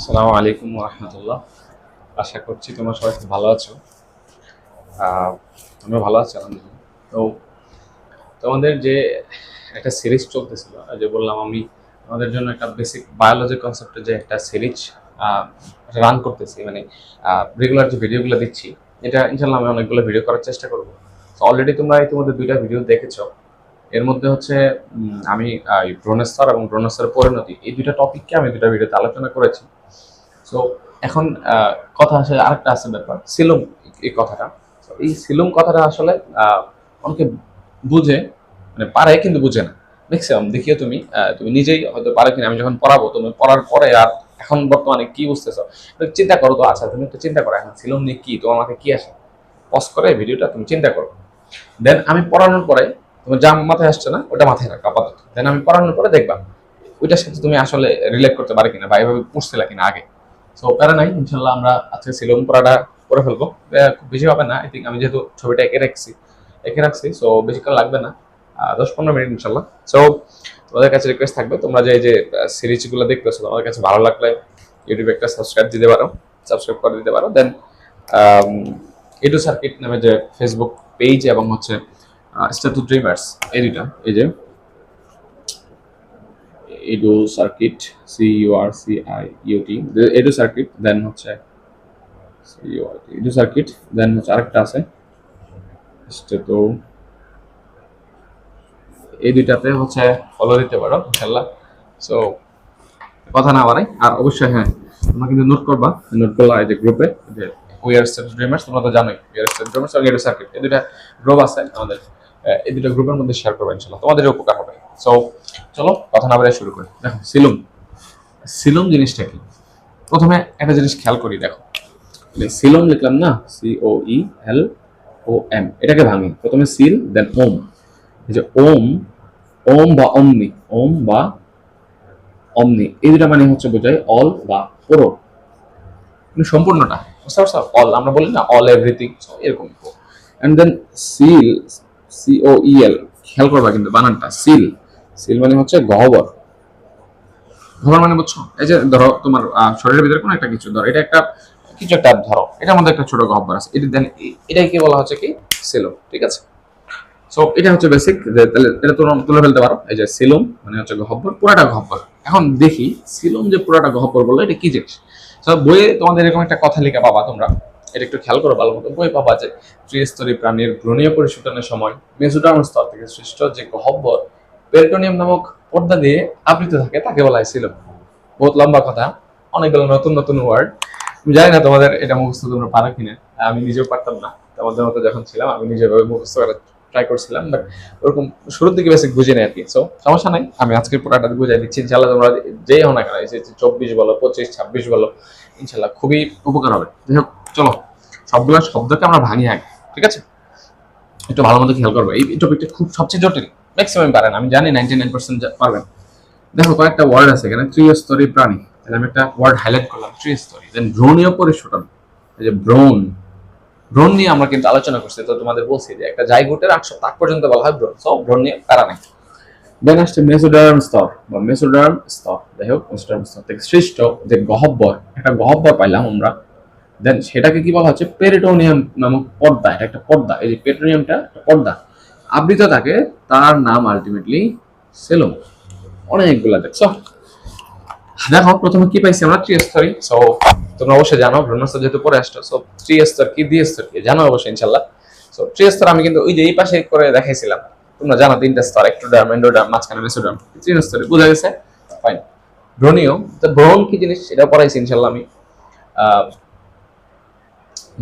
আসসালামু আলাইকুম রহমতুল্লাহ আশা করছি তোমরা সবাই খুব ভালো আছো। আমিও ভালো আছি, আলহামদুলিল্লাহ। তো তোমাদের যে একটা সিরিজ চলতেছিল যে বললাম আমি আমাদের জন্য একটা বেসিক বায়োলজি কনসেপ্টে যে একটা সিরিজ রান করতেছি মানে রেগুলার যে ভিডিওগুলো দিচ্ছি, এটা ইনশাল্লাহ আমি অনেকগুলো ভিডিও করার চেষ্টা করব। অলরেডি তোমরা ইতিমধ্যে দুইটা ভিডিও দেখেছ। এর মধ্যে হচ্ছে আমি ব্রণস্তর এবং ব্রণস্তরের পরিণতি, এই দুইটা টপিককে আমি দুইটা ভিডিওতে আলোচনা করেছি। সো এখন কথা আসে আরেকটা আছে ব্যাপার। সিলুম, এই কথাটা। এই সিলুম কথাটা আসলে অনেকে বুঝে মানে পারে কিন্তু বুঝে না। ম্যাক্সিমাম দেখিও তুমি তুমি নিজেই হয়তো পারে কিনা, আমি যখন পড়াবো, তুমি পড়ার পরে আর এখন বর্তমানে কি বুঝতেছো? চিন্তা করো তো আচ্ছা তুমি একটু চিন্তা করো, এখন সিলুম নিয়ে কি তোমার মাথায় কি আসে? পজ করে ভিডিওটা, তুমি চিন্তা করো। দেন আমি পড়ানোর পরে, তোমার যা মাথায় আসছে না, ওটা মাথায় রাখো আপাতত। দেন আমি পড়ানোর পরে দেখবা, ওইটার সাথে তুমি আসলে রিলেট করতে পারে কিনা, বা এভাবে পড়ছিলা কিনা আগে। সো প্যারা নাই, ইনশাল্লাহ আমরা আজকে সিলম পড়াটা করে ফেলব। খুব বেশি হবে না আই থিঙ্ক আমি যেহেতু ছবিটা এঁকে রাখছি এঁকে রাখছি সো বেশিক্ষণ লাগবে না দশ পনেরো মিনিট ইনশাল্লাহ। সো তোমাদের কাছে রিকোয়েস্ট থাকবে, তোমরা যে এই যে সিরিজগুলো দেখতেছো, তোমাদের কাছে ভালো লাগলে ইউটিউবে একটা সাবস্ক্রাইব দিতে পারো সাবস্ক্রাইব করে দিতে পারো। দেন এডু সার্কিট নামে যে ফেসবুক পেজ এবং হচ্ছে স্ট্যাটু ড্রিমার্স এই দুইটা, এই যে Edu circuit C U R C I UT Edu circuit then হচ্ছে এডু সার্কিট দেন হচ্ছে আরেকটা আছে স্ট্যাটু এই দুইটাতে হচ্ছে ফলো দিতে পারো ইনশাল্লাহ সো কথা না বাড়াই, আর অবশ্যই হ্যাঁ তোমরা কিন্তু নোট করবা নোট করলা এই যে গ্রুপে যে আর স্টেট ড্রিমার্স তোমরা তো জানোই উই আর স্টেট ড্রিমার্স আর এডু সার্কিট, এই দুইটা গ্রুপ আছে আমাদের। এই দুটো গ্রুপের মধ্যে শেয়ার করব ইনশাল্লাহ তোমাদের উপকার হবে। সো চলো, কথা না বলে শুরু করি। দেখো, সিলুম। সিলুম জিনিসটা কি? প্রথমে একটা জিনিস খেয়াল করি, দেখো। সিলম লিখলাম না সি ও ই এল ও এম এটাকে ভাঙি। প্রথমে সিল দেন ওম। এই যে ওম ওম বা অমনি। ওম বা অমনি। এই দুটা মানে হচ্ছে বোঝায় অল বা পুরো। মানে সম্পূর্ণটা। বুঝতে পারছ? অল, আমরা বলি না অল এভরিথিং এরকম। And then coel C O E L খেয়াল করবা কিন্তু বানানটা সিল সিল মানে হচ্ছে গহ্বর। গহ্বর মানে বুঝছ? এই যে ধরো তোমার শরীরের ভিতরে কোনো একটা কিছু, ধরো এটা একটা, কিছু একটা ধরো, এটার মধ্যে একটা ছোট গহ্বর আছে। এটা দেন এটাকে বলা হচ্ছে কি? সিলম ঠিক আছে? সো এটা হচ্ছে বেসিক যে তাহলে এটা তোমরা তুলে ফেলতে পারো। এই যে সিলম মানে হচ্ছে গহ্বর, পুরাটা গহ্বর। এখন দেখি সিলম যে পুরাটা গহ্বর বলল, এটা কি জিনিস? সো বইয়ে তোমাদের এরকম একটা কথা লেখা পাবা তোমরা। এটা একটু খেয়াল করো ভালো মতো। বই পাবা যে ত্রিস্তরী প্রাণীর ভ্রূণীয় পরিশোধনের সময় মেসোডার্ম স্তর থেকে সৃষ্ট যে গহ্বর পেরিটোনিয়াম নামক পর্দা দিয়ে আবৃত থাকে, তাকে বলা হয়েছিল। বহুত লম্বা কথা অনেকগুলো নতুন নতুন ওয়ার্ড আমি জানি না তোমাদের এটা মুখস্থ তোমরা পারো কিনা। আমি নিজেও পারতাম না। তোমাদের মতো যখন ছিলাম, আমি নিজে ভাবে মুখস্থ করার ট্রাই করছিলাম বাট ওরকম শুরুর দিকে বেশি বুঝি নাই আর কি। সো সমস্যা নাই, আমি আজকের পুরাটা বুঝাই দিচ্ছি। ইনশাল্লাহ তোমরা যেই হও না কেন চব্বিশ বলো, পঁচিশ, ছাব্বিশ বলো ইনশাল্লাহ খুবই উপকার হবে। যাই হোক। চলো, সবগুলো শব্দকে আমরা ভাঙি আগে, ঠিক আছে? একটু ভালো মতো খেয়াল করব, এই টপিকটা খুব সবচেয়ে জটিল ম্যাক্সিমাম পারেন, আমি জানি নাইনটি নাইন পার্সেন্ট পারবেন। দেখো, কয়েকটা ওয়ার্ড আছে এখানে, ত্রিস্তরী প্রাণী, তাহলে আমি একটা ওয়ার্ড হাইলাইট করলাম, ত্রিস্তরী দেন ভ্রূণীয় পরিশোধন এই যে ব্রণ ব্রণ নিয়ে আমরা কিন্তু আলোচনা করছি, তো তোমাদের বলছি যে একটা জাইগোটের আট সপ্তাহ পর্যন্ত বলা হয় ব্রণ সব ব্রণ নিয়ে প্যারা নাই। দেন আসছে মেসোডার্ম স্তর, বা মেসোডার্ম স্তর, যাই হোক, মেসোডার্ম স্তর থেকে সৃষ্ট যে গহব্বর, একটা গহব্বর পাইলাম আমরা দেন সেটাকে কি বলা হচ্ছে? পেরিটোনিয়াম নামক পর্দা। এটা একটা পর্দা। এই যে পেরিটোনিয়ামটা একটা পর্দা। আবৃত থাকে তার নাম আলটিমেটলি সেলম। অনেকগুলা দেখছ দেখো, প্রথমে কি পাইছি আমরা? ত্রিস্তরী সো তোমরা অবশ্যই জানো, ব্রহ্মস্তর যেহেতু পরে আসছো সো ত্রিস্তর কি দ্বিস্তর কি জানো অবশ্যই ইনশাল্লাহ সো ত্রিস্তর আমি কিন্তু ওই যে এই পাশে করে দেখাইছিলাম। তোমরা জানো, তিনটা স্তর একটোডার্ম এন্ডোডার্ম মাঝখানে মেসোডার্ম ত্রিস্তরী বোঝা গেছে? ফাইন ব্রণীয় তো ব্রণ কি জিনিস? সেটা পড়াইছি ইনশাল্লাহ আমি।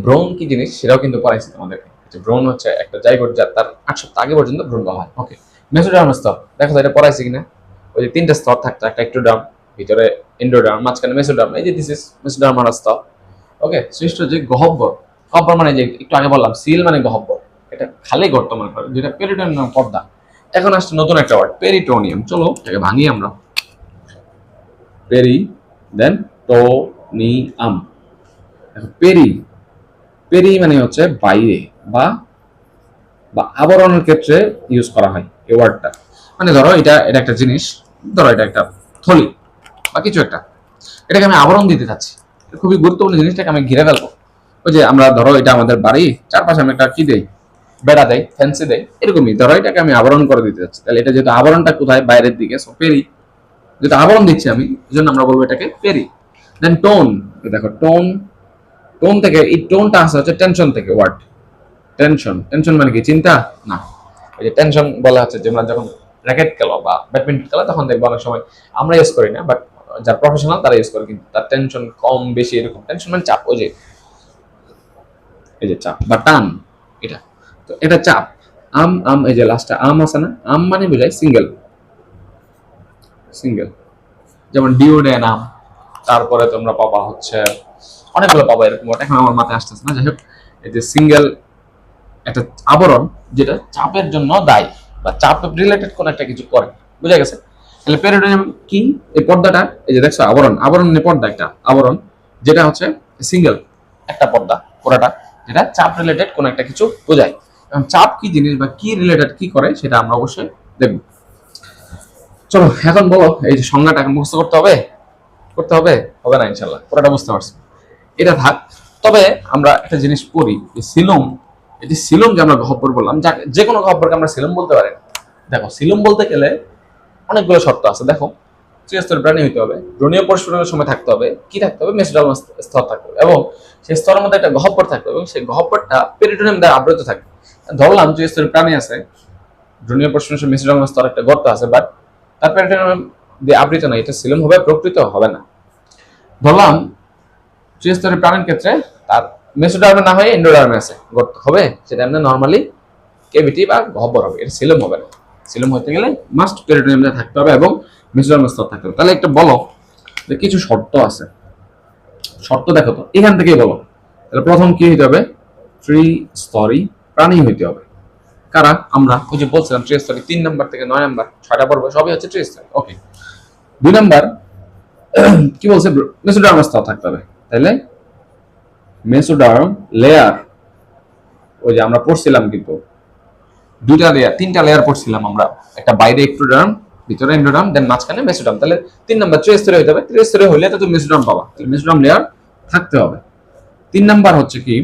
ব্রণ কি জিনিস সেটাও কিন্তু পড়াইছি তোমাদেরকে। যে ব্রণ হচ্ছে একটা জায়গোট যা তার আট সপ্তাহ আগে পর্যন্ত ভ্রূণ বলা হয়। ওকে মেসোডার্ম স্তর, দেখো এটা পড়াইছি কিনা? ওই যে তিনটা স্তর থাকতো, একটা একটোডার্ম ভিতরে এন্ডোডার্ম মাঝখানে মেসোডার্ম এই যে দিস ইজ মেসোডার্ম স্তর। ওকে সৃষ্ট যে গহব্বর গহব্বর মানে যে একটু আগে বললাম, সিল মানে গহব্বর। এটা খালি গর্ত মনে করো যেটা পেরিটোনিয়াম পর্দা। এখন আসছে নতুন একটা ওয়ার্ড পেরিটোনিয়াম চলো, এটাকে ভাঙি আমরা। পেরি দেন টো নি আম পেরি পেরি মানে হচ্ছে বাইরে বা বা আবরণের ক্ষেত্রে ইউজ করা হয় এই ওয়ার্ডটা মানে ধরো এটা এটা একটা জিনিস, ধরো এটা একটা থলি বা কিছু একটা। এটাকে আমি আবরণ দিতে চাচ্ছি। খুবই গুরুত্বপূর্ণ জিনিসটাকে আমি ঘিরে ফেলব। ওই যে আমরা ধরো এটা আমাদের বাড়ি, চারপাশে আমি একটা কি দেই? বেড়া দেয় ফ্যান্সি দেয় এরকমই। ধরো এটাকে আমি আবরণ করে দিতে চাচ্ছি। তাহলে এটা যেহেতু আবরণটা কোথায়? বাইরের দিকে। সো পেরি যেহেতু আবরণ দিচ্ছি আমি, এই জন্য আমরা বলব এটাকে পেরি দেন টোন দেখো টোন টোন থেকে? এই টোনটা আসে হচ্ছে টেনশন থেকে ওয়ার্ড টেনশন টেনশন মানে কি? চিন্তা? না। ওই যে টেনশন বলা হচ্ছে যে আমরা যখন র্যাকেট খেলো বা ব্যাডমিন্টন খেলা, তখন দেখব অনেক সময় আমরা ইউজ করি না বাট যারা প্রফেশনাল তারা ইউজ করে, কিন্তু তার টেনশন কম, বেশি এরকম। টেনশন মানে চাপ, ওই যে, এই যে চাপ বা টান, এটা। তো এটা চাপ। আম আম, এই যে লাস্টটা আম আছে না? আম মানে বোঝায় সিঙ্গেল সিঙ্গেল যেমন ডিওডেন আম, তারপরে তোমরা পাবা হচ্ছে অনেকগুলো পাবা এরকম এখন আমার মাথায় আসতেছে না। যাই হোক এই যে সিঙ্গেল একটা আবরণ যেটা চাপের জন্য দায়ী বা চাপ রিলেটেড কোন একটা কিছু করে। বুঝা গেছে? তাহলে পেরিটোনিয়াম কি? এই পর্দাটা, এই যে দেখছ, আবরণ। আবরণ মানে পর্দা একটা, আবরণ। যেটা হচ্ছে সিঙ্গেল একটা পর্দা, পুরাটা, যেটা চাপ রিলেটেড কোন একটা কিছু বোঝায়। এবং চাপ কি জিনিস বা কি রিলেটেড কি করে সেটা আমরা অবশ্যই দেখব। চলো, এখন বলো, এই যে সংজ্ঞাটা এখন মুখস্থ করতে হবে? করতে হবে? হবে না ইনশাল্লাহ পুরোটা বুঝতে পারছি? এটা থাক তবে আমরা একটা জিনিস পড়ি, যে সিলম এই যে আমরা গহব্বর বললাম যা কোনো গহব্বরকে আমরা সিলম বলতে পারি দেখো সিলম বলতে গেলে অনেকগুলো শর্ত আছে। দেখো চিরস্তর প্রাণী হইতে হবে ব্রণীয় পরিস্ফুটনের সময় থাকতে হবে, কি থাকতে হবে? মেসোডাল স্তর থাকতে হবে এবং সেই স্তরের মধ্যে একটা গহব্বর থাকতে হবে এবং সেই গহব্বরটা পেরিটোনিয়াম দ্বারা আবৃত থাকবে ধরলাম চিরস্তরের প্রাণী আছে ব্রণীয় পরিস্ফুটনের সময় মেসোডাল স্তর একটা গর্ত আছে বাট তার পেরিটোনিয়াম দিয়ে আবৃত না এটা সিলম হবে প্রকৃত হবে না। ধরলাম চিরস্তরের প্রাণীর ক্ষেত্রে তার মেসোডার্মে না হয়ে এন্ডোডার্মে আছে। গর্ত হবে, সেটা এমনি নর্মালি কেভিটি বা গহ্বর হবে, এটা সিলম হবে না। সিলম হতে গেলে মাস্ট পেরিটোনিয়ামে থাকতে হবে এবং মেসোডার্ম স্তর থাকতে হবে। তাহলে একটা বলো যে কিছু শর্ত আছে। শর্ত দেখো তো, এখান থেকেই বলো। তাহলে প্রথম কি হইতে হবে? স্তরই প্রাণী হইতে হবে। কারা? আমরা। ওই যে বলছিলাম ট্রি স্তরী তিন নাম্বার থেকে নয় নাম্বার, ছয়টা পর্ব, সবই হচ্ছে ট্রি স্তরী ওকে দুই নাম্বার, কি বলছে? মেসোডার্ম স্তর থাকতে হবে। তাইলে মেসোডার্ম লেয়ার ওই যে আমরা পড়ছিলাম কিন্তু, দুইটা লেয়ার তিনটা লেয়ার পড়ছিলাম আমরা। একটা বাইরে এক্টোডার্ম ভিতরে এন্ডোডার্ম দেন মাঝখানে মেসোডার্ম। তাহলে তিন নাম্বার ত্রিস্তরে হইতে হবে। ত্রিস্তরে হইলে তো তুমি মেসোডার্ম পাবা। তাহলে মেসোডার্ম লেয়ার থাকতে হবে। তিন নাম্বার হচ্ছে কি?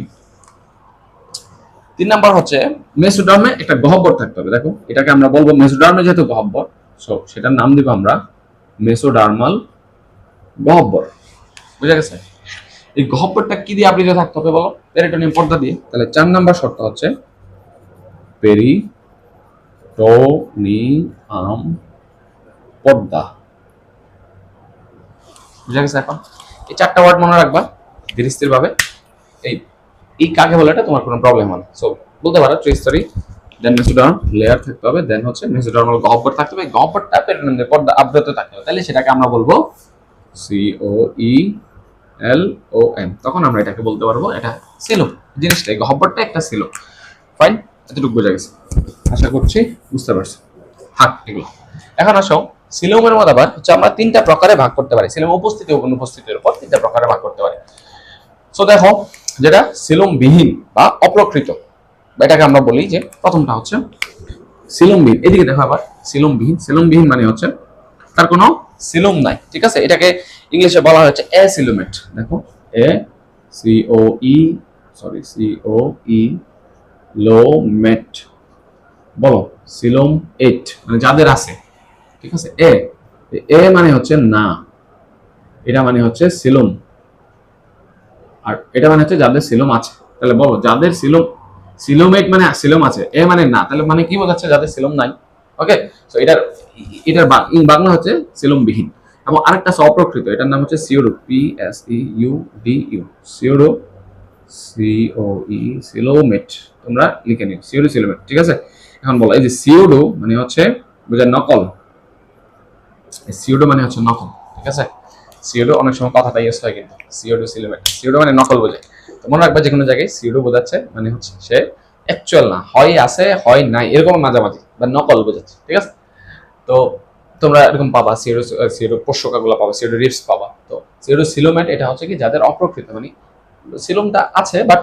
তিন নাম্বার হচ্ছে মেসোডার্মে একটা গহ্বর থাকতে হবে। দেখো, এটাকে আমরা বলব মেসোডার্মে যেহেতু গহ্বর সো সেটার নাম দিব আমরা মেসোডার্মাল গহ্বর। বুঝা গেছে? এই গহ্বরটা কি দিয়ে আবৃত থাকতে হবে বলো? পেরিটোনিয়াম পর্দা দিয়ে। তাহলে চার নাম্বার শর্ত হচ্ছে পেরিটোনিয়াম পর্দা। বুঝা গেছে এখন? এই চারটা ওয়ার্ড মনে রাখবা ধীরে ভাবে এই এই কাকে বলে এটা? তোমার কোনো প্রবলেম হবে সো বলতে পারো ত্রিস্তরি দেন মেসোডার্ম লেয়ার থাকতে হবে দেন হচ্ছে মেসোডার্মাল গহ্বর থাকতে হবে। গহ্বরটা পেরিটোনিয়াম পর্দা আবৃত থাকতে হবে। তাহলে সেটাকে আমরা বলব সি ও ই এল ও এন তখন আমরা এটাকে বলতে পারব, এটা ছিল। জিনিসটা গহ্বরটা একটা ছিল। ফাইন এতটুকু বোঝা গেছে। আশা করছি বুঝতে পারছি। থাক, এগুলো। এখন আসো সিলোমের মধ্যে আবার, হচ্ছে আমরা তিনটা প্রকারে ভাগ করতে পারি। সিলোম উপস্থিতি ও অনুপস্থিতির উপর তিনটা প্রকারে ভাগ করতে পারি। সো দেখো, যেটা সিলোম বিহীন বা অপ্রকৃত এটাকে আমরা বলি যে, প্রথমটা হচ্ছে সিলোম বিহীন এদিকে দেখো আবার সিলোম বিহীন সিলোম বিহীন মানে হচ্ছে, তার কোনো সিলোম নাই, ঠিক আছে? এটাকে ইংলিশে বলা হচ্ছে এ সিলোমেট। দেখো, A, C, O, E, sorry, C, O, E, লোমেট। বলো, সিলোম এইট মানে যাদের আছে, ঠিক আছে? এ এ মানে হচ্ছে না, এটা মানে হচ্ছে সিলোম। আর এটা মানে হচ্ছে যাদের সিলোম আছে। তাহলে বলো, যাদের সিলোম সিলোমেট মানে সিলোম আছে, এ মানে না, তাহলে মানে কি বোঝাচ্ছে যাদের সিলোম নাই? ওকে তো এটার এটার বাংলা হচ্ছে সিলোমবিহীন। এবং আরেকটা আছে অপ্রকৃত এটার নাম হচ্ছে pseudo P S E U D U pseudo CO ই সিলোমেট। তোমরা লিখে নিও, সিওডো, সিলোমেট, ঠিক আছে? এখন বলো, এই যে সিওডো মানে হচ্ছে, বোঝায় নকল। সিওডো মানে হচ্ছে নকল, ঠিক আছে? সিওডো অনেক সময় কথাটা ইউজ হয় কিন্তু, সিওডো, সিলোমেট। সিওডো মানে নকল বোঝায়। তো মনে রাখবা যে কোনো জায়গায় সিওডো বোঝাচ্ছে মানে হচ্ছে সে অ্যাকচুয়াল না, হয় আছে, হয় নাই, এরকম মাঝামাঝি বা নকল বোঝাচ্ছে, ঠিক আছে? তো তোমরা এরকম পাবা সিরো সিরো পোষ্যকাগুলো পাবা সিরো রিপস পাবা, তো সিরো সিলোমেট এটা হচ্ছে কি যাদের অপ্রকৃত মানে সিলোমটা আছে বাট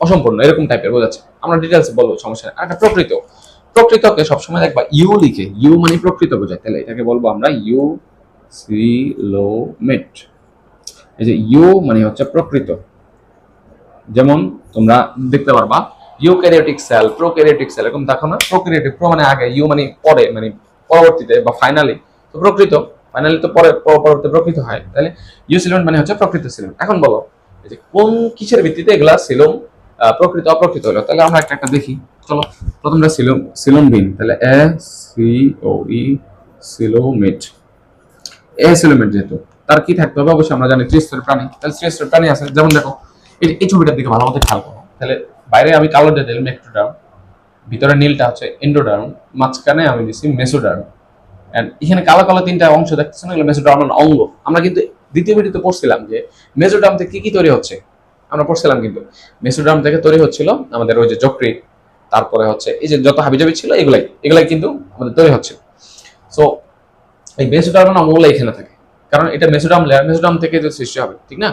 অসম্পূর্ণ, এরকম টাইপের বোঝাচ্ছে। আমরা ডিটেলস বলব, সমস্যা আর একটা প্রকৃত, প্রকৃতকে সবসময় দেখবা, ইউ লিখে, ইউ মানে প্রকৃত বোঝায়, তাহলে এটাকে বলব আমরা ইউ সিলোমেট এই যে ইউ মানে হচ্ছে প্রকৃত। যেমন তোমরা দেখতে পারবা ইউক্যারিওটিক সেল, প্রোক্যারিওটিক সেল, এরকম দেখো না প্রোক্যারিওটিক, প্রো মানে আগে, ইউ মানে পরে মানে পরবর্তীতে বা ফাইনালি তো প্রকৃত ফাইনালি তো পরে, পর- পরবর্তীতে প্রকৃত হয়। তাহলে ইউ সিলন মানে হচ্ছে প্রকৃত সিলন। এখন বলো যে কোন কিসের ভিত্তিতে এগুলা সিলম প্রকৃত, অপ্রকৃত হলো? তাহলে আমরা একটা একটা দেখি। চলো প্রথমটা সিলম সিলম বিন। তাহলে এ, সি, ও, ই, সিলোমেট। এ সিলোমেট যেহেতু, তার কি থাকতে হবে? অবশ্যই আমরা জানি ত্রিস্তরের প্রাণী। তাহলে ত্রিস্তরের প্রাণী আছে, যেমন দেখো, এই এই ছবিটার দিকে ভালো মতো খেয়াল করো। তাহলে বাইরে আমি কালো দিলাম মেক্টোডার্ম ভিতরে নীলটা হচ্ছে এন্ডোডার্ম মাঝখানে আমি দিছি মেসোডার্ম এন্ড এখানে কালো কালো তিনটা অংশ দেখতেছেন, এগুলো মেসোডার্ম অঙ্গ। আমরা কিন্তু দ্বিতীয় ভিডিওতে পড়ছিলাম যে মেসোডার্ম থেকে কি কি তৈরি হচ্ছে। আমরা পড়ছিলাম কিন্তু মেসোডার্ম থেকে তৈরি হচ্ছিল আমাদের ওই যে যকৃত তারপরে হচ্ছে এই যে যত হাবিজাবি ছিল এগুলাই এগুলাই কিন্তু আমাদের তৈরি হচ্ছে। সো এই মেসোডার্ম অঙ্গগুলো এখানে থাকে। কারণ এটা মেসোডার্ম লেয়ার মেসোডার্ম থেকে সৃষ্টি হবে, ঠিক না?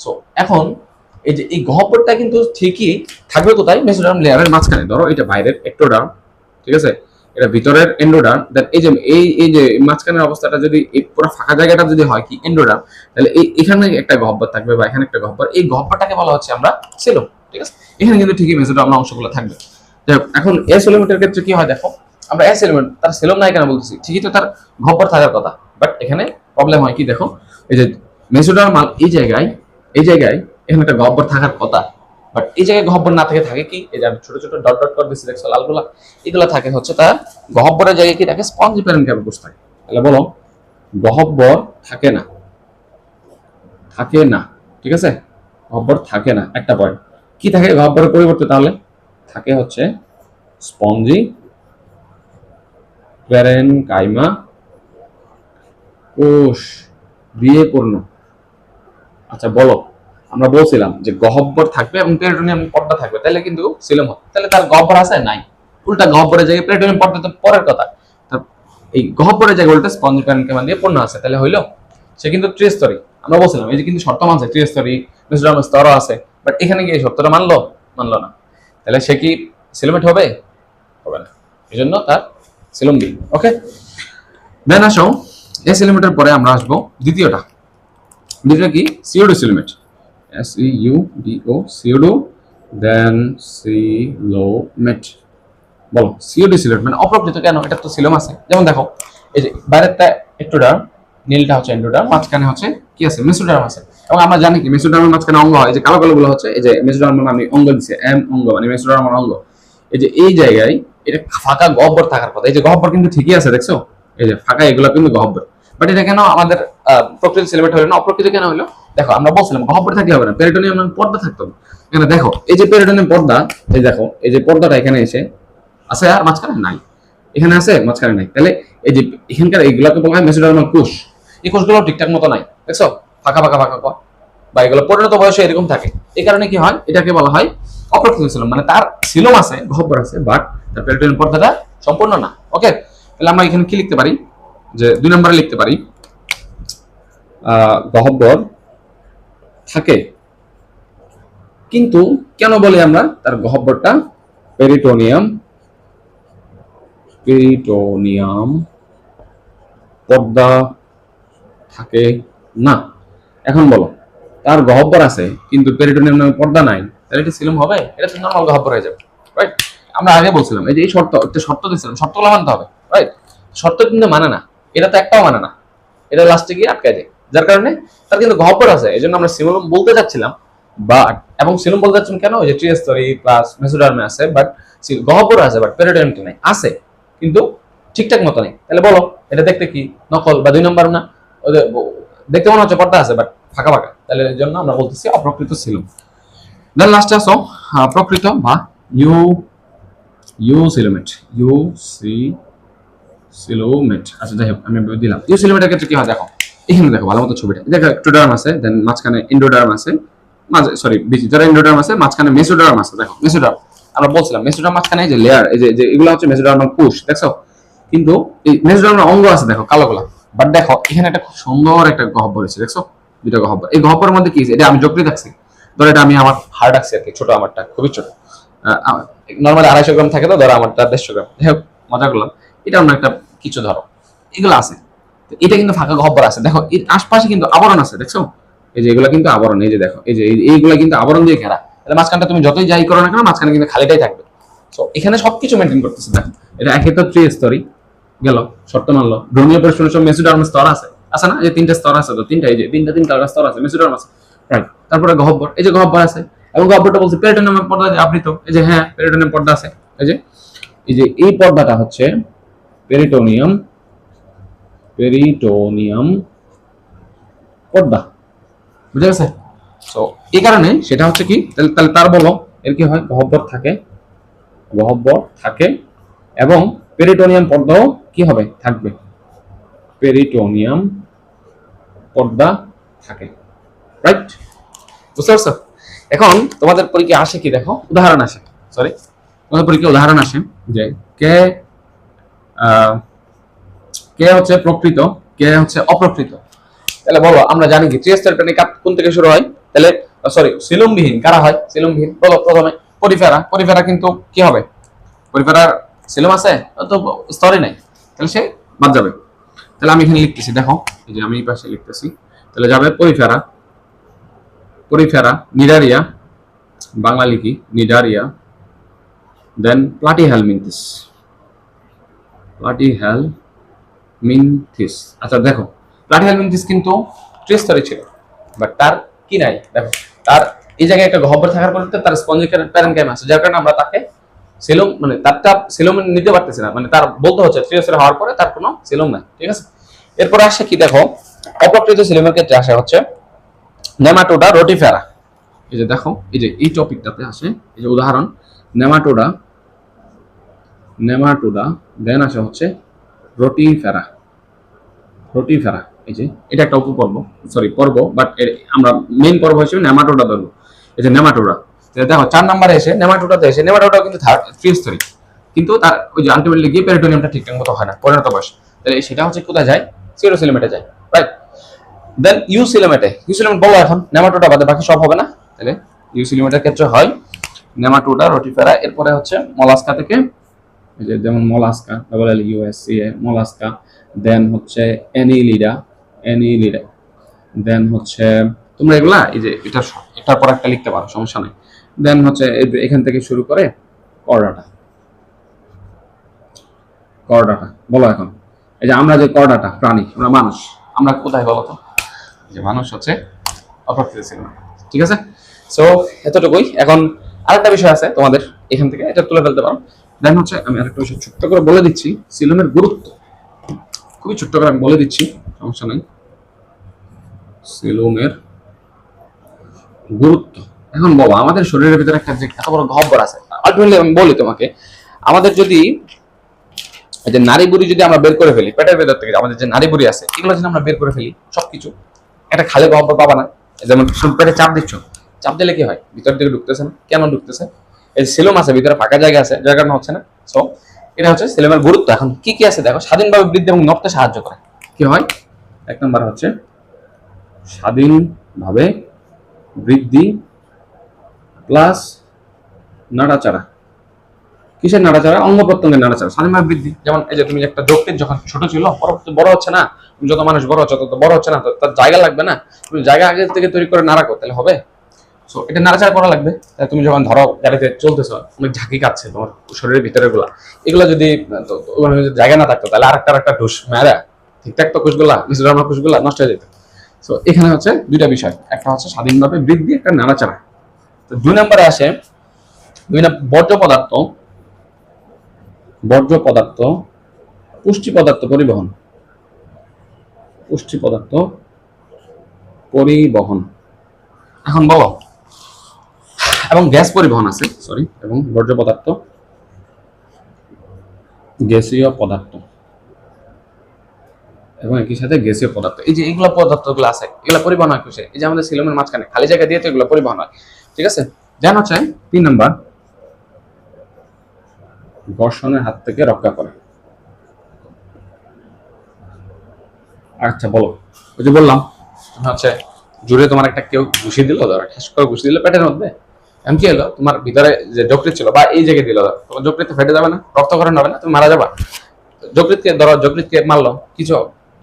সো এখন এই যে, এই গহ্বরটা কিন্তু ঠিকই থাকবে কোথায়? মেসোডার্ম লেয়ারের মাঝখানে। ধরো, এটা বাইরের একটোডার্ম ঠিক আছে? এটা ভিতরের এন্ডোডার্ম দেন এই যে, এই এই যে মাঝখানের অবস্থাটা যদি, এই পুরো ফাঁকা জায়গাটা যদি হয় কি এন্ডোডার্ম তাহলে এই, এখানে একটা গহ্বর থাকবে বা এখানে একটা গহ্বর। এই গহ্বরটাকে বলা হচ্ছে আমরা সেলো ঠিক আছে? এখানে কিন্তু ঠিকই মেসোডার্ম অংশগুলো থাকবে। এখন এস এলিমেন্টের ক্ষেত্রে কি হয় দেখো? আমরা এস এলিমেন্ট তার সেলম নাই কেন বলতেছি? ঠিকই তো তার গহ্বর থাকার কথা। বাট এখানে প্রবলেম হয় কি দেখো? এই যে মেসোডার্ম এই জায়গায় এই জায়গায় এখানে একটা গহ্বর থাকার কথা বাট এই জায়গায় গহ্বর না থেকে থাকে কি? এই যে ছোট ছোট ডট ডট করে দিচ্ছি দেখছ লালগুলা? এগুলো থাকে হচ্ছে তার গহ্বরের জায়গায় কি থাকে স্পঞ্জি প্যারেন্ট ক্যাপিকুস থাকে তাহলে বলো, গহ্বর থাকে না থাকে না, ঠিক আছে? গহ্বর থাকে না, একটা পয়েন্ট কি থাকে গহ্বরের পরিবর্তে তাহলে? থাকে হচ্ছে স্পঞ্জি প্যারেন কাইমা কোষ দিয়ে পূর্ণ। আচ্ছা বলো আমরা বলছিলাম যে গহ্বর থাকবে এবং পেরিটোনিয়াম পর্দা থাকবে, তাহলে কিন্তু সিলম হবে। তাহলে তার গহ্বর আছে? নাই। উল্টা গহ্বরের জায়গায় পেরিটোনিয়াম পর্দা তো পরের কথা। এই গহ্বরের জায়গায় উল্টা স্পঞ্জ প্যারেনকাইমা দিয়ে পূর্ণ আছে, তাহলে হইল? সে কিন্তু ত্রিস্তরী। আমরা বলছিলাম, এই যে কিন্তু শর্ত মানছে, ত্রিস্তরী মিশ্রম স্তর আছে বাট এখানে গিয়ে শর্তটা মানলো? মানলো না। তাহলে সে কি সিলোমেট হবে হবে না। এই জন্য তার সিলম বি ওকে দেন আসো, এই সিলোমেটের পরে আমরা আসব দ্বিতীয়টা। দ্বিতীয়টা কি? Pseudo coelomate S E U D O pseudo then coelomate বলো সিওডি সিলোমেট মানে অপ্রকৃত কেন এটা তো সিলোম আছে। যেমন দেখো, এই যে বাইরেরটা একটোডার্ম নীলটা হচ্ছে এন্ডোডার্ম, মাঝখানে হচ্ছে কি আছে? মেসোডার্ম আছে। এবং আমরা জানি কি, মেসোডার্মের মাঝখানে অঙ্গ হয়, এই যে কালো কালো গুলো হচ্ছে, এই যে মেসোডার্ম আমি অঙ্গ দিছি এম অঙ্গ মানে মেসোডার্ম অঙ্গ। এই যে এই জায়গায় এটা ফাঁকা গহ্বর থাকার কথা, এই যে গহ্বর কিন্তু ঠিকই আছে, দেখছ? এই যে ফাঁকা, এগুলো কিন্তু গহ্বর। বাট এটা কেন আমাদের প্রকৃত সিলেবেট হলো না অপ্রকৃত কেন হলো? দেখো আমরা বলছিলাম গহ্বর থাকলে হবে না পেরিটোনিয়াম পর্দা থাকতে এখানে দেখো এই যে পেরিটোনিয়াম পর্দা এই দেখো এই যে পর্দাটা এখানে এসে আছে আর মাঝখানে নাই। এখানে আছে মাঝখানে নাই। তাহলে এই যে এখানকার এইগুলোকে বলা হয় মেসোডার্মাল কোষ। এই কোষগুলো ঠিকঠাক মতো নাই দেখছ? ফাঁকা ফাঁকা ফাঁকা ফাঁকা বা এগুলো পরিণত বয়সে এরকম থাকে। এই কারণে কি হয়? এটাকে বলা হয় অপ্রকৃত সিলম মানে তার সিলম আছে গহ্বর আছে বাট তার পেরিটোনিয়াম পর্দাটা সম্পূর্ণ না। ওকে তাহলে আমরা এখানে কি লিখতে পারি? যে দুই নম্বরে লিখতে পারি আহ, গহ্বর কিন্তু কেন বলি আমরা তার গহ্বরটা? পেরিটোনিয়াম। পেরিটোনিয়াম পর্দা থাকে না। এখন বলো, তার গহ্বর আছে, কিন্তু পেরিটোনিয়াম নামে পর্দা নাই, তাহলে এটা সিলম হবে? এটা তো নর্মাল গহ্বর হয়ে যাবে রাইট আমরা আগে বলছিলাম, এই যে এই শর্ত, একটা শর্ত দিয়েছিলাম, শর্তগুলো মানতে হবে রাইট শর্ত কিন্তু মানে না, এটা তো একটাও মানে না, এটা লাস্টে গিয়ে আটকে যায়। যার কারণে তার কিন্তু গহ্বর আছে এই জন্য আমরা সিলম বলতে চাচ্ছিলাম বাট এবং সিলম বলতে চাচ্ছেন কেন? যে ট্রিয়াস্তরি প্লাস মেসোডার্মে আছে বাট গহ্বর আছে বাট পেরিটোনিয়ামটা নাই, আছে, কিন্তু ঠিকঠাক মতো নেই। তাহলে বলো, এটা দেখতে কি? নকল বা দুই নম্বর না? দেখতে মনে হচ্ছে পর্দা আছে বাট ফাঁকা ফাঁকা। তাহলে এর জন্য আমরা বলতেছি অপ্রকৃত ছিল দেন লাস্টে আসো প্রকৃত বা U U coelomate U C coelomate আচ্ছা যাই হোক, আমি দিলাম। ইউ সিলোমেটের ক্ষেত্রে কি হয়? দেখো এখানে দেখো, ভালো মতো ছবিটা। দেখো একটোডার্ম আছে দেন মাঝখানে ইন্ডোডার্ম আছে, মাঝে সরি ভিতরে ইন্ডোডার্ম আছে, মাঝখানে মেসোডার্ম আছে, দেখো মেসোডার্ম আমরা বলছিলাম মেসোডার্ম মাঝখানে এই যে লেয়ার এই যে এগুলো হচ্ছে মেসোডার্মাল কোষ দেখছ? কিন্তু এই মেসোডার্মাল অঙ্গ আছে, দেখো কালো কালো বাট দেখো, এখানে একটা খুব সুন্দর একটা গহ্বর আছে দেখছ? দুটো গহ্বর। এই গহ্বরের মধ্যে কি? এটা আমি যকৃত রাখছি ধরো, এটা আমি আমার হার্ট রাখছি আর কি, ছোট আমারটা, খুবই ছোট। নর্মালি আড়াইশো গ্রাম থাকে তো, ধরো আমারটা দেড়শো গ্রাম। হোক, মজা করলাম। এটা অন্য একটা কিছু ধরো। এগুলো আছে। এটা কিন্তু ফাঁকা গহ্বর আছে। দেখো, এর আশপাশে কিন্তু আবরণ আছে, দেখছ? এই যে এগুলো কিন্তু আবরণ, এই যে দেখো, এই যে এইগুলো কিন্তু আবরণ দিয়ে ঘেরা। তাহলে মাঝখানটা তুমি যতই যাই করো না কেন, মাঝখানে কিন্তু খালিটাই থাকবে। সো এখানে সবকিছু মেনটেন করতেছে, দেখো। এটা একে তো থ্রি স্তরই গেল, শর্ত মানলো ড্রোমিও পরিশ্রমের সব মেসুডার্ম স্তর আছে। আছে না? যে তিনটা স্তর আছে তো, তিনটা, এই যে তিনটা তিনটা স্তর আছে, মেসুডার্ম আছে। রাইট তারপরে গহব্বর এই যে গহব্বর আছে। এবং গহব্বরটা বলছে পেরিটোনিয়াম পর্দা যে আবৃত, এই যে হ্যাঁ পেরিটোনিয়াম পর্দা আছে। এই যে এই যে এই পর্দাটা হচ্ছে পেরিটোনিয়াম পেরিটোনিয়াম পর্দা বুঝে গেছে তো এই কারণে সেটা হচ্ছে কি তাহলে তার বলো এর কি হয়? গহব্বর থাকে গহব্বর থাকে এবং পেরিটোনিয়াম পর্দাও কি হবে? থাকবে। পেরিটোনিয়াম পর্দা থাকে। রাইট বুঝতে পারছ? এখন তোমাদের পরীক্ষা আসে কি? দেখো উদাহরণ আসে। সরি তোমাদের পরীক্ষা উদাহরণ আসে যে কে আহ, কে হচ্ছে প্রকৃত, কে হচ্ছে অপ্রকৃত? তাহলে বলো, আমরা জানি কি ত্রিস্তর প্রাণী কোন থেকে শুরু হয়? তাহলে সরি সিলুমবিহীন, কারা হয়? সিলুমবিহীন বলো প্রথমে পরিফেরা। পরিফেরা কিন্তু কি হবে? পরিফেরার সিলুম আছে? তো স্তরে নাই। তাহলে সে বাদ যাবে। তাহলে আমি এখানে লিখতেছি, দেখো, এই যে আমি এই পাশে লিখতেছি। তাহলে যাবে পরিফেরা। পরিফেরা, নিডারিয়া, বাংলা লিখি, নিডারিয়া দেন প্লাটি হেলমিনথিস প্লাটি হেল মিনথিস। আচ্ছা দেখো প্লাটি হেলমিনথিস কিন্তু ত্রিস্তরে ছিল বাট তার কি নাই? দেখো, তার এই জায়গায় একটা গহ্বর থাকার পরিবর্তে তার স্পঞ্জিকের প্যারেনকাইম আছে? যার কারণে আমরা তাকে সিলম মানে তারটা সিলম নিতে পারতেছি না মানে তার বলতে হচ্ছে ত্রিস্তরে হওয়ার পরে তার কোনো সিলম নাই, ঠিক আছে? এরপরে আসে কি, দেখো, অপ্রকৃত সিলমের ক্ষেত্রে আসে হচ্ছে নেমাটোডা রোটিফেরা। এই যে দেখো, এই যে এই টপিকটাতে আসে, এই যে উদাহরণ, নেমাটোডা নেমাটোডা, দেন আসে হচ্ছে রোটিফেরা রোটিফেরা এই যে, এটা একটা উপপর্ব সরি পর্ব বাট আমরা মেইন পর্ব হিসেবে নেমাটোডা ধরবো। এই যে নেমাটোডা দেখো, চার নম্বরে এসে, নেমাটোডাতে এসে নেমাটোডা কিন্তু থার্ড থ্রি স্তরী কিন্তু তার, ওই যে আলটিমেটলি গিয়ে পেরিটোনিয়ামটা ঠিকঠাক মতো হয় না, পরিণত বয়স। তাহলে সেটা হচ্ছে কোথায় যায়? সিরোসিলিমেটে যায় রাইট দেন ইউসিলিমেটে, ইউসিলিমেট বলো এখন, নেমাটোডা বাদে বাকি সব হবে না। তাহলে ইউসিলিমেটের ক্ষেত্রে হয় নেমাটোডা রোটিফেরা এরপরে হচ্ছে মলাস্কা থেকে যে যেমন Mollusca double L USC A Mollusca then হচ্ছে অ্যানিলিডা অ্যানিলিডা দেন হচ্ছে, তোমরা এগুলা এই যে এটা এটার পর একটা লিখতে পারো, সমস্যা নেই। দেন হচ্ছে এখান থেকে শুরু করে করডাটা। করডাটা, বলো এখন। এই যে আমরা যে করডাটা, প্রাণী, আমরা মানুষ, আমরা কোথায় বলো তো? যে মানুষ হচ্ছে অপ্রাকৃত ছিল ঠিক আছে? সো এতটুকুই। এখন আরেকটা বিষয় আছে তোমাদের, এখান থেকে, এটা তুলে ফেলতে পারো। দেন হচ্ছে আমি আরেকটা বিষয় ছোট্ট করে বলে দিচ্ছি, সিলমের গুরুত্ব। খুবই ছোট্ট করে আমি বলে দিচ্ছি, সমস্যা নেই। সিলোমের গুরুত্ব। এখন বলো, আমাদের শরীরের ভিতরে একটা যে এত বড় গহ্বর আছে আলটিমেটলি আমি বলি তোমাকে, আমাদের যদি যে নারী বুড়ি যদি আমরা বের করে ফেলি, পেটের ভেতর থেকে আমাদের যে নারী বুড়ি আছে, এগুলো যদি আমরা বের করে ফেলি, সবকিছু, একটা খালি গহ্বর পাবা না। যেমন পেটে চাপ দিচ্ছ, চাপ দিলে কি হয়? ভিতর দিকে ঢুকতেছে না। কেন ঢুকতেছে? এই সিলোম আছে, ভিতরে ফাঁকা জায়গা আছে, যার কারণে হচ্ছে না। সো এটা হচ্ছে সিলোমের গুরুত্ব। এখন কি কি আছে দেখো? স্বাধীনভাবে বৃদ্ধি এবং নড়তে সাহায্য করে। কি হয়? এক নম্বর হচ্ছে স্বাধীনভাবে বৃদ্ধি প্লাস নাড়াচাড়া। কিসের নাড়াচাড়া? অঙ্গ প্রত্যঙ্গের নাড়াচাড়া। স্বাধীনভাবে বৃদ্ধি। যেমন এই যে তুমি একটা যৌক্তিক যখন ছোট ছিল, পরবর্তী বড় হচ্ছে না। যত মানুষ বড় হচ্ছে, তত বড় হচ্ছে না তার জায়গা লাগবে না। তুমি জায়গা আগে থেকে তৈরি করে না রাখো তাহলে হবে? সো এটা নাড়াচাড়া করা লাগবে। তুমি যখন ধরো গাড়িতে চলতেছ, অনেক ঝাঁকি কাটছে তোমার শরীরের ভিতরে গুলা এগুলো ওখানে যদি জায়গা না থাকতো, তাহলে আরেকটা আরেকটা ঢুস মেরা ঠিকঠাক তো কুশগুলা মিশ্রণ কুশগুলা নষ্ট হয়ে যেত। সো এখানে হচ্ছে দুইটা বিষয়। একটা হচ্ছে স্বাধীনভাবে বৃদ্ধি একটা নাড়াচাড়া। তো দুই নম্বরে আসে নম্বর বর্জ্য পদার্থ বর্জ্য পদার্থ, পুষ্টি পদার্থ পরিবহন। পুষ্টি পদার্থ পরিবহন। এখন বলো এবং গ্যাস পরিবহন আছে সরি এবং বর্জ্য পদার্থ। গ্যাসীয় পদার্থ। এবং একই সাথে গ্যাসীয় পদার্থ। এই যে এগুলো পদার্থগুলো আছে, এগুলো পরিবহন হয় কিসে? এই যে আমাদের সিলমের মাঝখানে, খালি জায়গা দিয়ে তো এগুলো পরিবহন হয়। ঠিক আছে? দেন হচ্ছে তিন নাম্বার, ঘর্ষণের হাত থেকে রক্ষা করে। আচ্ছা বলো। ওই যে বললাম, হচ্ছে জুড়ে তোমার একটা কেউ ঘুষি দিল, ধরো, ঠাস করে ঘুষি দিল, পেটের মধ্যে? এমন কি হলো, তোমার ভিতরে যে যকৃত ছিল, বা এই জায়গায় দিল, তোমার যকৃত ফেটে যাবে না রক্তকরণ হবে না, তুমি মারা যাবা। যকৃতকে ধরো যকৃতকে মারলো, কিছু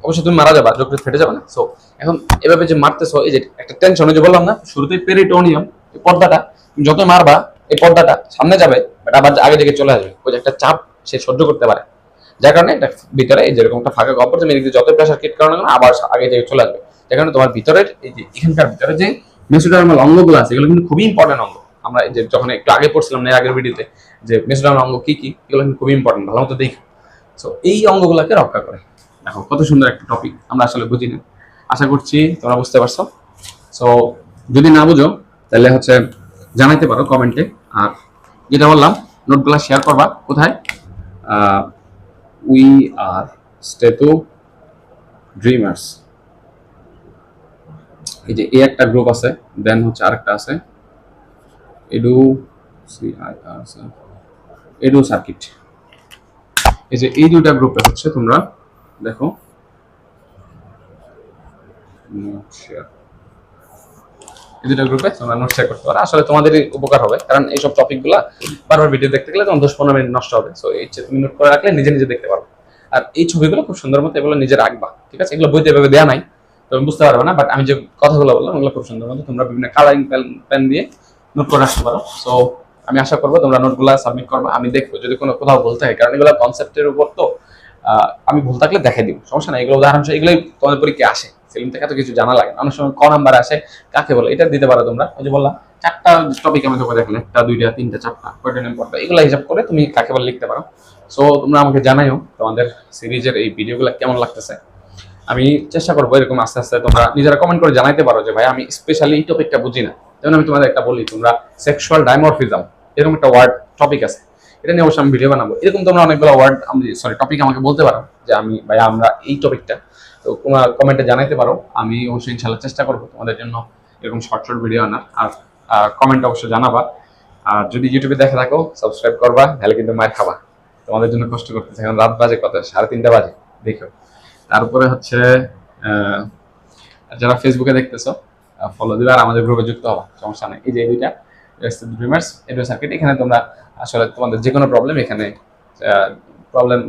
অবশ্যই তুমি মারা যাবা যকৃত ফেটে যাবে না। সো এখন এভাবে যে মারতেছো, এই যে একটা টেনশন যে বললাম না, শুরুতেই পেরিটোনিয়াম এই পর্দাটা, তুমি যত মারবা, এই পর্দাটা সামনে যাবে বাট আবার আগে দিকে চলে আসবে। ওই যে একটা চাপ সে সহ্য করতে পারে। যার কারণে এটা ভিতরে এই যেরকম একটা ফাঁকা গপ্পর তুমি যত প্রেশার কিট করানো না আবার আগে দিকে চলে আসবে। যার কারণে তোমার ভিতরের এই যে, এখানকার ভিতরে যে মেসোডার্মাল অঙ্গগুলো আছে, এগুলো কিন্তু খুবই ইম্পর্টেন্ট অঙ্গ। আমরা যে যখন একটু আগে পড়ছিলাম না আগের ভিডিওতে যে মেসোডার্মাল অঙ্গ কি কি, এগুলো কিন্তু খুবই ইম্পর্টেন্ট ভালো মতো দেখো। সো এই অঙ্গগুলোকে রক্ষা করে। দেখো, কত সুন্দর একটা টপিক আমরা আসলে বুঝি না। আশা করছি তোমরা বুঝতে পারছ। সো যদি না বুঝো, তাহলে হচ্ছে জানাইতে পারো কমেন্টে আর যেটা বললাম নোটগুলো শেয়ার করবা। কোথায়? উই আর স্টেটু ড্রিমার্স এই যে, এই একটা গ্রুপ আছে দেন হচ্ছে আরেকটা আছে। এডু এডু সার্কিট এই যে এই দুইটা গ্রুপে হচ্ছে তোমরা, দেখো। এই দুটো গ্রুপে তোমরা নোট শেয়ার করতে পারো। আসলে তোমাদেরই উপকার হবে, কারণ এইসব টপিকগুলো বারবার ভিডিও দেখতে গেলে তোমার দশ পনেরো মিনিট নষ্ট হবে। সো এই তুমি নোট করে রাখলে নিজে নিজে দেখতে পারো। আর এই ছবিগুলো খুব সুন্দর মতো এগুলো নিজে রাখবা, ঠিক আছে? এগুলো বইতে এভাবে দেওয়া নাই তুমি বুঝতে পারবে না বাট আমি যে কথাগুলো বললাম, ওগুলো খুব সুন্দর মতো তোমরা বিভিন্ন কালারিং পেন দিয়ে নোট করে রাখতে পারো। সো আমি আশা করব তোমরা নোটগুলো সাবমিট করবে। আমি দেখব, যদি কোনো কোথাও ভুল থাকে, কারণ এগুলো কনসেপ্টের উপর তো আমি ভুল থাকলে দেখে দিব। সমস্যা নাই, এগুলো উদাহরণ এগুলোই তোমাদের পরীক্ষা আসে। সেলিম থেকে এত কিছু জানা লাগে না। অনেক সময় ক নাম্বার আসে, কাকে বলে, এটা দিতে পারো তোমরা। ওই যে বললাম, চারটা টপিক আমি তোকে দেখলে একটা, দুইটা, তিনটা, চারটা, কয়টা নাম পড়বে এগুলো হিসাব করে তুমি কাকে বলে লিখতে পারো। সো তোমরা আমাকে জানাইও তোমাদের সিরিজের এই ভিডিওগুলো কেমন লাগতেছে। আমি চেষ্টা করব এরকম আস্তে আস্তে তোমরা নিজেরা কমেন্ট করে জানাইতে পারো যে, ভাই, আমি স্পেশালি এই টপিকটা বুঝি না। যেমন আমি তোমাদের একটা বলি, তোমরা সেক্সুয়াল ডাইমরফিজম এরকম একটা ওয়ার্ড টপিক আছে। এটা নিয়ে অবশ্যই আমি ভিডিও বানাবো। এরকম তোমরা অনেকগুলো ওয়ার্ড আমি সরি টপিক আমাকে বলতে পারো যে আমি, ভাই, আমরা এই টপিকটা তো তোমরা কমেন্টে জানাইতে পারো। আমি অবশ্যই ইনশাল্লাহ চেষ্টা করব তোমাদের জন্য এরকম শর্ট শর্ট ভিডিও আনার। আর কমেন্ট অবশ্যই জানাবা। আর যদি ইউটিউবে দেখে থাকো সাবস্ক্রাইব করবা, তাহলে কিন্তু মায়ের খাবা। তোমাদের জন্য কষ্ট করতেছে। এখন রাত বাজে কত? সাড়ে তিনটা বাজে। দেখো। তারপরে হচ্ছে যারা ফেসবুকে দেখতেছো ফলো দিবে আর আমাদের গ্রুপে যুক্ত হবা, সমস্যা নেই। এই যে এই দুইটা ড্রিমার্স এডুয়া সার্কিট এখানে তোমরা আসলে তোমাদের যে কোনো প্রবলেম এখানে প্রবলেম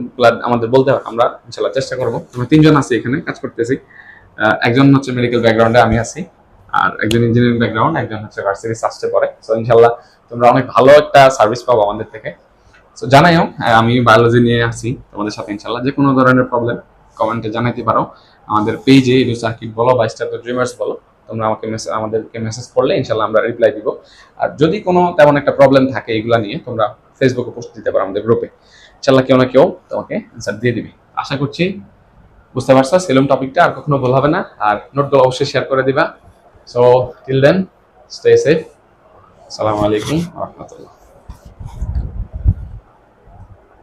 আমাদের বলতে হবে, আমরা ইনশাল্লাহ চেষ্টা করব। আমরা তিনজন আছি এখানে, কাজ করতেছি। একজন হচ্ছে মেডিকেল ব্যাকগ্রাউন্ডে আমি আছি। আর একজন ইঞ্জিনিয়ারিং ব্যাকগ্রাউন্ড একজন হচ্ছে ভার্সিটি সাস্টে পড়ে। সো ইনশাল্লাহ তোমরা অনেক ভালো একটা সার্ভিস পাবো আমাদের থেকে। সো জানাইও আমি বায়োলজি নিয়ে আসি তোমাদের সাথে ইনশাল্লাহ যে কোনো ধরনের প্রবলেম কমেন্টে জানাইতে পারো। আমাদের পেজে ইডু সার্কিট বলো বা স্টার ড্রিমার্স বলো। তোমরা আমাকে মেসেজ আমাদেরকে মেসেজ করলে ইনশাল্লাহ আমরা রিপ্লাই দিব। আর যদি কোনো তেমন একটা প্রবলেম থাকে এগুলা নিয়ে, তোমরা ফেসবুকে পোস্ট দিতে পারো আমাদের গ্রুপে ইনশাল্লাহ কেউ না কেউ তোমাকে অ্যান্সার দিয়ে দিবে। আশা করছি বুঝতে পারছ, সেলুম টপিকটা আর কখনো ভুল হবে না। আর নোটগুলো অবশ্যই শেয়ার করে দিবা। So till then stay safe আসসালামু আলাইকুম রহমতুল্লাহ